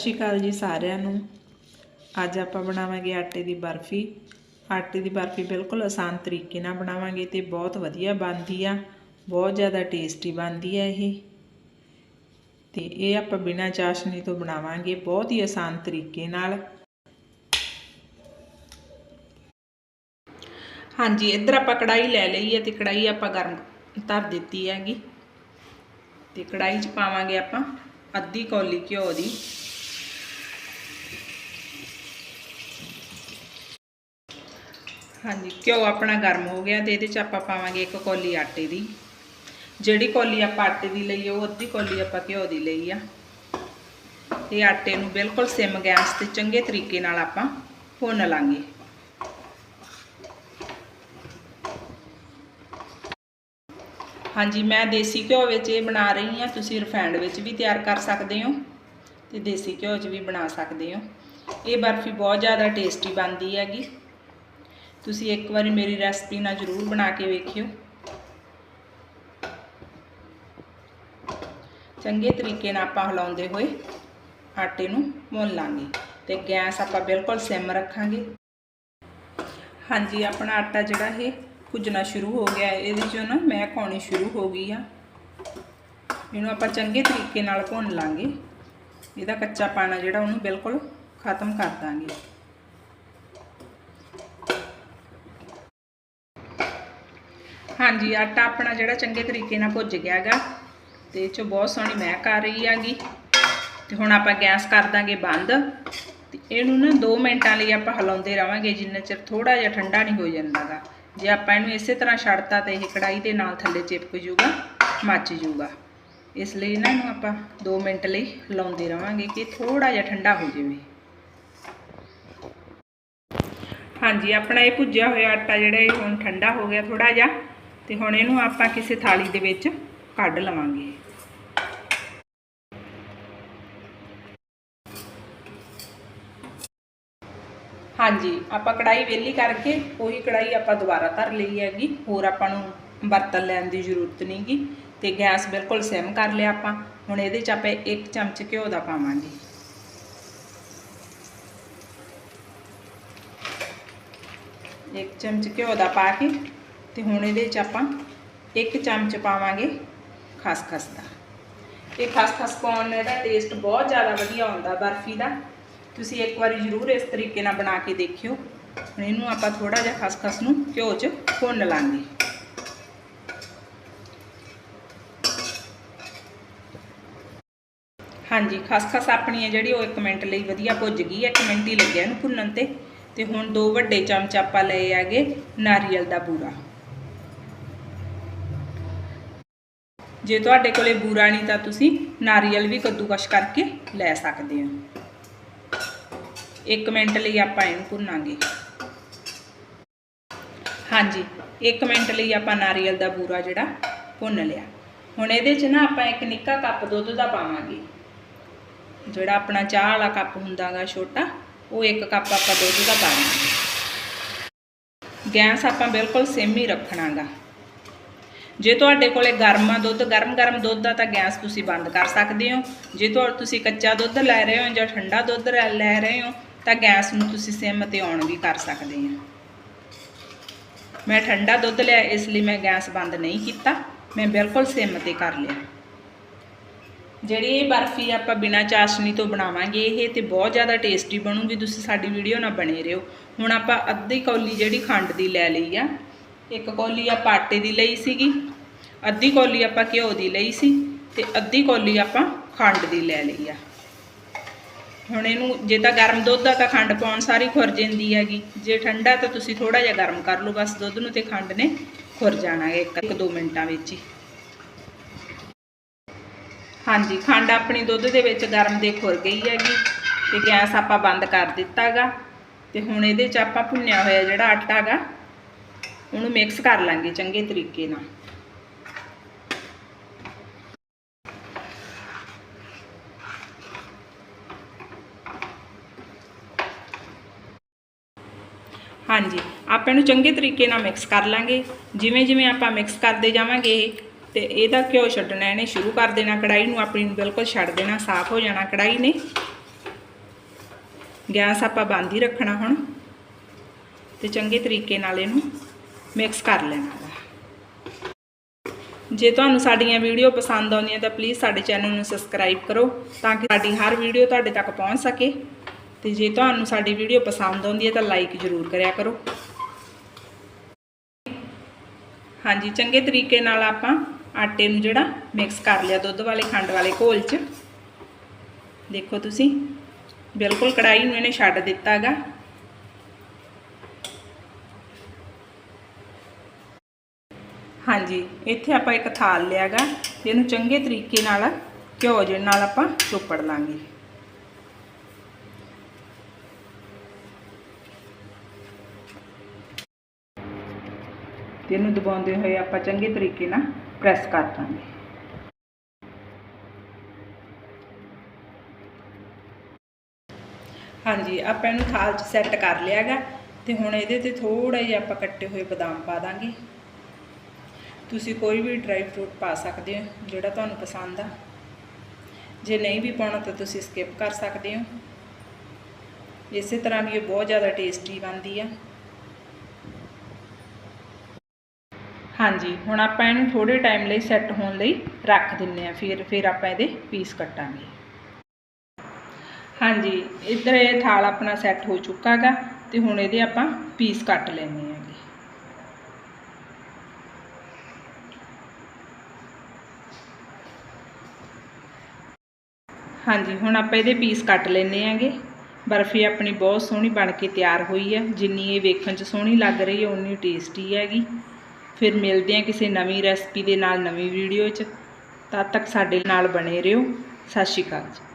ਸ਼੍ਰੀ ਅਕਾਲ ਜੀ ਸਾਰਿਆਂ ਨੂੰ। ਅੱਜ ਆਪਾਂ ਬਣਾਵਾਂਗੇ ਆਟੇ ਦੀ ਬਰਫੀ। ਆਟੇ ਦੀ ਬਰਫੀ ਬਿਲਕੁਲ ਆਸਾਨ ਤਰੀਕੇ ਨਾਲ ਬਣਾਵਾਂਗੇ ਤੇ ਬਹੁਤ ਵਧੀਆ ਬਣਦੀ ਆ। ਬਹੁਤ ਜ਼ਿਆਦਾ ਟੇਸਟੀ ਬਣਦੀ ਆ ਇਹ। ਤੇ ਇਹ ਆਪਾਂ ਬਿਨਾਂ ਚਾਸ਼ਨੀ ਤੋਂ ਬਣਾਵਾਂਗੇ ਬਹੁਤ ਹੀ ਆਸਾਨ ਤਰੀਕੇ ਨਾਲ। ਹਾਂਜੀ, ਇੱਧਰ ਆਪਾਂ ਕੜਾਈ ਲੈ ਲਈ ਹੈ ਤੇ ਕੜਾਈ ਆਪਾਂ ਗਰਮ ਧਰ ਦਿੱਤੀ ਹੈਗੀ। ਤੇ ਕੜਾਈ 'ਚ ਪਾਵਾਂਗੇ ਆਪਾਂ ਅੱਧੀ ਕੌਲੀ ਘਿਓ ਦੀ। ਹਾਂਜੀ, ਘਿਓ ਆਪਣਾ ਗਰਮ ਹੋ ਗਿਆ ਤੇ ਇਹਦੇ 'ਚ ਆਪਾਂ ਪਾਵਾਂਗੇ ਇੱਕ ਕੌਲੀ ਆਟੇ ਦੀ। ਜਿਹੜੀ ਕੌਲੀ ਆਪਾਂ ਆਟੇ ਦੀ ਲਈ ਆ, ਉਹ ਅੱਧੀ ਕੌਲੀ ਆਪਾਂ ਘਿਓ ਦੀ ਲਈ ਆ। ਤੇ ਆਟੇ ਨੂੰ ਬਿਲਕੁਲ ਸਿਮ ਗੈਸ ਤੇ ਚੰਗੇ ਤਰੀਕੇ ਨਾਲ ਆਪਾਂ ਭੁੰਨ ਲਾਂਗੇ। ਹਾਂਜੀ, ਮੈਂ ਦੇਸੀ ਘਿਓ ਵਿੱਚ ਇਹ ਬਣਾ ਰਹੀ ਹਾਂ ਤੁਸੀਂ ਰਿਫਾਈਂਡ ਵਿੱਚ ਵੀ ਤਿਆਰ ਕਰ ਸਕਦੇ ਹੋ ਤੇ ਦੇਸੀ ਘਿਓ 'ਚ ਵੀ ਬਣਾ ਸਕਦੇ ਹੋ। ਇਹ ਬਰਫੀ ਬਹੁਤ ਜ਼ਿਆਦਾ ਟੇਸਟੀ ਬਣਦੀ ਹੈਗੀ। ਤੁਸੀਂ ਇੱਕ ਵਾਰੀ ਮੇਰੀ ਰੈਸਪੀ ਨਾਲ ਜ਼ਰੂਰ ਬਣਾ ਕੇ ਵੇਖਿਓ। ਚੰਗੇ ਤਰੀਕੇ ਨਾਲ ਆਪਾਂ ਹਿਲਾਉਂਦੇ ਹੋਏ ਆਟੇ ਨੂੰ ਮੁੰਨ ਲਾਂਗੇ ਤੇ ਗੈਸ ਆਪਾਂ ਬਿਲਕੁਲ ਸਿਮ ਰੱਖਾਂਗੇ। ਹਾਂਜੀ, ਆਪਣਾ ਆਟਾ ਜਿਹੜਾ ਇਹ ਭੁੱਜਣਾ ਸ਼ੁਰੂ ਹੋ ਗਿਆ ਇਹਦੇ ਚੋਂ ਨਾ ਮਹਿਕ ਆਉਣੀ ਸ਼ੁਰੂ ਹੋ ਗਈ ਆ। ਇਹਨੂੰ ਆਪਾਂ ਚੰਗੇ ਤਰੀਕੇ ਨਾਲ ਭੁੰਨ ਲਾਂਗੇ। ਇਹਦਾ ਕੱਚਾ ਪਾਣਾ ਜਿਹੜਾ ਉਹਨੂੰ ਬਿਲਕੁਲ ਖਤਮ ਕਰ ਦਾਂਗੇ। ਹਾਂਜੀ, ਆਟਾ ਆਪਣਾ ਜਿਹੜਾ ਚੰਗੇ ਤਰੀਕੇ ਨਾਲ ਭੁੱਜ ਗਿਆ ਹੈਗਾ, ਤੇ ਇਹ ਚੋਂ ਬਹੁਤ ਸੋਹਣੀ ਮਹਿਕ ਆ ਰਹੀ ਹੈਗੀ। ਤੇ ਹੁਣ ਆਪਾਂ ਗੈਸ ਕਰ ਦਾਂਗੇ ਬੰਦ। ਤੇ ਇਹਨੂੰ ਨਾ 2 ਮਿੰਟਾਂ ਲਈ ਆਪਾਂ ਹਿਲਾਉਂਦੇ ਰਵਾਂਗੇ, ਜਿੰਨਾ ਚਿਰ ਥੋੜਾ ਜਿਹਾ ਠੰਡਾ ਨਹੀਂ ਹੋ ਜਾਂਦਾਗਾ। ਜੇ ਆਪਾਂ ਇਹਨੂੰ ਇਸੇ ਤਰ੍ਹਾਂ ਛੱਡਤਾ ਤਾਂ ਇਹ ਕੜਾਈ ਦੇ ਨਾਲ ਥੱਲੇ ਚਿਪਕ ਜੂਗਾ, ਮੱਚ ਜੂਗਾ। ਇਸ ਲਈ ਇਹਨਾਂ ਨੂੰ ਆਪਾਂ 2 ਮਿੰਟ ਲਈ ਹਿਲਾਉਂਦੇ ਰਵਾਂਗੇ ਕਿ ਥੋੜਾ ਜਿਹਾ ਠੰਡਾ ਹੋ ਜਾਵੇ। ਹਾਂਜੀ, ਆਪਣਾ ਇਹ ਭੁੱਜਿਆ ਹੋਇਆ ਆਟਾ ਜਿਹੜਾ ਇਹ ਹੁਣ ਠੰਡਾ ਹੋ ਗਿਆ ਥੋੜਾ ਜਿਹਾ। ਤੇ ਹੁਣ ਇਹਨੂੰ ਆਪਾਂ ਕਿਸੇ ਥਾਲੀ ਦੇ ਵਿੱਚ ਕੱਢ ਲਵਾਂਗੇ। ਹਾਂਜੀ, ਆਪਾਂ ਕੜਾਈ ਵੇਲੀ ਕਰਕੇ ਉਹੀ ਕੜਾਈ ਆਪਾਂ ਦੁਬਾਰਾ ਧਰ ਲਈ ਹੈਗੀ। ਹੋਰ ਆਪਾਂ ਨੂੰ ਬਰਤਨ ਲੈਣ ਦੀ ਜ਼ਰੂਰਤ ਨਹੀਂਗੀ ਤੇ ਗੈਸ ਬਿਲਕੁਲ ਸਿਮ ਕਰ ਲਿਆ ਆਪਾਂ। ਹੁਣ ਇਹਦੇ 'ਚ ਆਪਾਂ ਇੱਕ ਚਮਚ ਘਿਓ ਦਾ ਪਾਵਾਂਗੇ। ਇੱਕ ਚਮਚ ਘਿਓ ਦਾ ਪਾ ਕੇ ਤੇ ਹੁਣ ਇਹਦੇ 'ਚ ਆਪਾਂ ਇੱਕ ਚਮਚ ਪਾਵਾਂਗੇ ਖਸਖਸ ਦਾ। ਇਹ ਖਸਖਸ ਪਾਉਣ ਨਾਲ ਇਹਦਾ ਟੇਸਟ ਬਹੁਤ ਜ਼ਿਆਦਾ ਵਧੀਆ ਆਉਂਦਾ ਬਰਫੀ ਦਾ। ਤੁਸੀਂ ਇੱਕ ਵਾਰੀ ਜ਼ਰੂਰ ਇਸ ਤਰੀਕੇ ਨਾਲ ਬਣਾ ਕੇ ਦੇਖਿਓ। ਹੁਣ ਇਹਨੂੰ ਆਪਾਂ ਥੋੜਾ ਜਿਹਾ ਖਸਖਸ ਨੂੰ ਘਿਓ 'ਚ ਭੁੰਨ ਲਾਂਗੇ। ਹਾਂਜੀ, ਖਸਖਸ ਆਪਣੀ ਹੈ ਜਿਹੜੀ ਉਹ 1 ਮਿੰਟ ਲਈ ਵਧੀਆ ਭੁੱਜ ਗਈ 1 ਮਿੰਟ ਹੀ ਲੱਗਿਆ ਇਹਨੂੰ ਭੁੰਨਣ ਤੇ। ਤੇ ਹੁਣ ਦੋ ਵੱਡੇ ਚਮਚ ਆਪਾਂ ਲਏ ਆਗੇ ਨਾਰੀਅਲ ਦਾ ਬੂਰਾ। ਜੇ ਤੁਹਾਡੇ ਕੋਲੇ ਬੂਰਾ ਨਹੀਂ ਤਾਂ ਤੁਸੀਂ ਨਾਰੀਅਲ ਵੀ ਕੱਦੂਕਸ਼ ਕਰਕੇ ਲੈ ਸਕਦੇ ਹੋ। 1 ਮਿੰਟ ਲਈ ਆਪਾਂ ਇਹਨੂੰ ਭੁੰਨਾਂਗੇ। ਹਾਂਜੀ 1 ਮਿੰਟ ਲਈ ਆਪਾਂ ਨਾਰੀਅਲ ਦਾ ਬੂਰਾ ਜਿਹੜਾ ਭੁੰਨ ਲਿਆ। ਹੁਣ ਇਹਦੇ 'ਚ ਨਾ ਆਪਾਂ ਇੱਕ ਨਿੱਕਾ ਕੱਪ ਦੁੱਧ ਦਾ ਪਾਵਾਂਗੇ। ਜਿਹੜਾ ਆਪਣਾ ਚਾਹ ਵਾਲਾ ਕੱਪ ਹੁੰਦਾਗਾ ਛੋਟਾ, ਉਹ ਇੱਕ ਕੱਪ ਆਪਾਂ ਦੁੱਧ ਦਾ ਪਾਵਾਂਗੇ। ਗੈਸ ਆਪਾਂ ਬਿਲਕੁਲ ਸਿਮ ਹੀ ਰੱਖਣਾਗਾ। ਜੇ ਤੁਹਾਡੇ ਕੋਲੇ ਆ ਦੁੱਧ ਗਰਮ-ਗਰਮ ਦੁੱਧ ਆ ਤਾਂ ਗੈਸ ਤੁਸੀਂ ਬੰਦ ਕਰ ਸਕਦੇ ਹੋ। ਜੇ ਤੁਹਾਡੇ ਤੁਸੀਂ ਕੱਚਾ ਦੁੱਧ ਲੈ ਰਹੇ ਹੋ ਜਾਂ ਠੰਡਾ ਦੁੱਧ ਲੈ ਰਹੇ ਹੋ ਤਾਂ ਗੈਸ ਨੂੰ ਤੁਸੀਂ ਸਿਮ ਤੇ ਆਨ ਵੀ ਕਰ ਸਕਦੇ ਆ ਮੈਂ ਠੰਡਾ ਦੁੱਧ ਲਿਆ, ਇਸ ਲਈ ਮੈਂ ਗੈਸ ਬੰਦ ਨਹੀਂ ਕੀਤਾ। ਮੈਂ ਬਿਲਕੁਲ ਸਿਮ ਤੇ ਕਰ ਲਿਆ। ਜਿਹੜੀ ਇਹ ਬਰਫੀ ਆਪਾਂ ਬਿਨਾ ਚਾਸ਼ਨੀ ਤੋਂ ਬਣਾਵਾਂਗੇ, ਇਹ ਤੇ ਬਹੁਤ ਜ਼ਿਆਦਾ ਟੇਸਟੀ ਬਣੂਗੀ। ਤੁਸੀਂ ਸਾਡੀ ਵੀਡੀਓ ਨਾਲ ਬਣੇ ਰਹੋ। ਹੁਣ ਆਪਾਂ ਅੱਧੀ ਕੌਲੀ ਜਿਹੜੀ ਖੰਡ ਦੀ ਲੈ ਲਈ ਆ ਇੱਕ ਕੌਲੀ ਆਪਾਂ ਆਟੇ ਦੀ ਲਈ ਸੀਗੀ, ਅੱਧੀ ਕੌਲੀ ਆਪਾਂ ਘਿਓ ਦੀ ਲਈ ਸੀ ਤੇ ਅੱਧੀ ਕੌਲੀ ਆਪਾਂ ਖੰਡ ਦੀ ਲੈ ਲਈ ਆ। ਹੁਣ ਇਹਨੂੰ ਜੇ ਤਾਂ ਗਰਮ ਦੁੱਧ ਆ ਤਾਂ ਖੰਡ ਪਾਉਣ ਸਾਰੀ ਖੁਰ ਜਾਂਦੀ ਹੈਗੀ, ਜੇ ਠੰਡਾ ਤਾਂ ਤੁਸੀਂ ਥੋੜਾ ਜਿਹਾ ਗਰਮ ਕਰ ਲਓ, ਬਸ ਦੁੱਧ ਨੂੰ ਤੇ ਖੰਡ ਨੇ ਖੁਰ ਜਾਣਾ ਹੈ ਇੱਕ ਇੱਕ ਦੋ ਮਿੰਟਾਂ ਵਿੱਚ ਹੀ। ਹਾਂਜੀ, ਖੰਡ ਆਪਣੀ ਦੁੱਧ ਦੇ ਵਿੱਚ ਗਰਮ ਦੇ ਖੁਰ ਗਈ ਹੈਗੀ ਤੇ ਗੈਸ ਆਪਾਂ ਬੰਦ ਕਰ ਦਿੱਤਾਗਾ ਤੇ ਹੁਣ ਇਹਦੇ 'ਚ ਆਪਾਂ ਭੁੰਨਿਆ ਹੋਇਆ ਜਿਹੜਾ ਆਟਾ ਹੈਗਾ ਉਹਨੂੰ ਮਿਕਸ ਕਰ ਲਾਂਗੇ ਚੰਗੇ ਤਰੀਕੇ ਨਾਲ। ਹਾਂਜੀ, ਆਪਾਂ ਇਹਨੂੰ ਚੰਗੇ ਤਰੀਕੇ ਨਾਲ ਮਿਕਸ ਕਰ ਲਾਂਗੇ। ਜਿਵੇਂ ਜਿਵੇਂ ਆਪਾਂ ਮਿਕਸ ਕਰਦੇ ਜਾਵਾਂਗੇ, ਤੇ ਇਹਦਾ ਘਿਓ ਛੱਡਣਾ, ਇਹਨੇ ਸ਼ੁਰੂ ਕਰ ਦੇਣਾ ਕੜਾਈ ਨੂੰ, ਆਪਣੀ ਨੂੰ ਬਿਲਕੁਲ ਛੱਡ ਦੇਣਾ, ਸਾਫ਼ ਹੋ ਜਾਣਾ ਕੜਾਈ ਨੇ। ਗੈਸ ਆਪਾਂ ਬੰਦ ਹੀ ਰੱਖਣਾ ਹੁਣ। ਤੇ ਚੰਗੇ ਤਰੀਕੇ ਨਾਲ ਇਹਨੂੰ ਮਿਕਸ ਕਰ ਲੈਣਾ ਵਾ। ਜੇ ਤੁਹਾਨੂੰ ਸਾਡੀਆਂ ਵੀਡੀਓ ਪਸੰਦ ਆਉਂਦੀਆਂ ਤਾਂ ਪਲੀਜ਼ ਸਾਡੇ ਚੈਨਲ ਨੂੰ ਸਬਸਕ੍ਰਾਈਬ ਕਰੋ ਤਾਂ ਕਿ ਸਾਡੀ ਹਰ ਵੀਡੀਓ ਤੁਹਾਡੇ ਤੱਕ ਪਹੁੰਚ ਸਕੇ। ਤੇ ਜੇ ਤੁਹਾਨੂੰ ਸਾਡੀ ਵੀਡੀਓ ਪਸੰਦ ਆਉਂਦੀ ਹੈ ਤਾਂ ਲਾਈਕ ਜ਼ਰੂਰ ਕਰਿਆ ਕਰੋ। ਹਾਂਜੀ, ਚੰਗੇ ਤਰੀਕੇ ਨਾਲ ਆਪਾਂ ਆਟੇ ਨੂੰ ਜਿਹੜਾ ਮਿਕਸ ਕਰ ਲਿਆ ਦੁੱਧ ਵਾਲੇ, ਖੰਡ ਵਾਲੇ ਘੋਲ 'ਚ। ਦੇਖੋ ਤੁਸੀਂ, ਬਿਲਕੁਲ ਕੜਾਈ ਨੂੰ ਇਹਨੇ ਛੱਡ ਦਿੱਤਾਗਾ। ਹਾਂਜੀ, ਇੱਥੇ ਆਪਾਂ ਇੱਕ ਥਾਲ ਲਿਆਗਾ ਤੇ ਇਹਨੂੰ ਚੰਗੇ ਤਰੀਕੇ ਨਾਲ ਘਿਓ ਜਿਹੇ ਨਾਲ ਆਪਾਂ ਚੋਪੜ ਲਾਂਗੇ। ਤੇ ਇਹਨੂੰ ਦਬਾਉਂਦੇ ਹੋਏ ਆਪਾਂ ਚੰਗੇ ਤਰੀਕੇ ਨਾਲ ਪ੍ਰੈਸ ਕਰ ਦਾਂਗੇ। ਹਾਂਜੀ, ਆਪਾਂ ਇਹਨੂੰ ਥਾਲ 'ਚ ਸੈੱਟ ਕਰ ਲਿਆਗਾ, ਤੇ ਹੁਣ ਇਹਦੇ ਤੇ ਥੋੜਾ ਜਿਹਾ ਆਪਾਂ ਕੱਟੇ ਹੋਏ ਬਦਾਮ ਪਾ ਦਾਂਗੇ। ਤੁਸੀਂ ਕੋਈ ਵੀ ਡਰਾਈ ਫਰੂਟ ਪਾ ਸਕਦੇ ਹੋ, ਜਿਹੜਾ ਤੁਹਾਨੂੰ ਪਸੰਦ ਆ। ਜੇ ਨਹੀਂ ਵੀ ਪਾਉਣਾ ਤਾਂ ਤੁਸੀਂ ਸਕਿਪ ਕਰ ਸਕਦੇ ਹੋ। ਇਸੇ ਤਰ੍ਹਾਂ ਵੀ ਇਹ ਬਹੁਤ ਜ਼ਿਆਦਾ ਟੇਸਟੀ ਬਣਦੀ ਆ। ਹਾਂਜੀ, ਹੁਣ ਆਪਾਂ ਇਹਨੂੰ ਥੋੜੇ ਟਾਈਮ ਲਈ ਸੈੱਟ ਹੋਣ ਲਈ ਰੱਖ ਦਿੰਨੇ ਆ ਫਿਰ ਫਿਰ ਆਪਾਂ ਇਹਦੇ ਪੀਸ ਕੱਟਾਂਗੇ। ਹਾਂਜੀ, ਇੱਧਰ ਇਹ ਥਾਲ ਆਪਣਾ ਸੈੱਟ ਹੋ ਚੁੱਕਾ ਗਾ, ਤੇ ਹੁਣ ਇਹਦੇ ਆਪਾਂ ਪੀਸ ਕੱਟ ਲੈਣੇ ਆਗੇ ਹਾਂਜੀ, ਹੁਣ ਆਪਾਂ ਇਹਦੇ ਪੀਸ ਕੱਟ ਲੈਣੇ ਆਗੇ ਬਰਫੀ ਆਪਣੀ ਬਹੁਤ ਸੋਹਣੀ ਬਣ ਕੇ ਤਿਆਰ ਹੋਈ ਹੈ। ਜਿੰਨੀ ਇਹ ਵੇਖਣ 'ਚ ਸੋਹਣੀ ਲੱਗ ਰਹੀ ਹੈ ਉਨੀ ਟੇਸਟੀ ਹੈਗੀ। ਫਿਰ ਮਿਲਦੇ ਹਾਂ ਕਿਸੇ ਨਵੀਂ ਰੈਸਪੀ ਦੇ ਨਾਲ ਨਵੀਂ ਵੀਡੀਓ 'ਚ। ਤਦ ਤੱਕ ਸਾਡੇ ਨਾਲ ਬਣੇ ਰਹੋ। ਸਤਿ ਸ਼੍ਰੀ ਅਕਾਲ ਜੀ।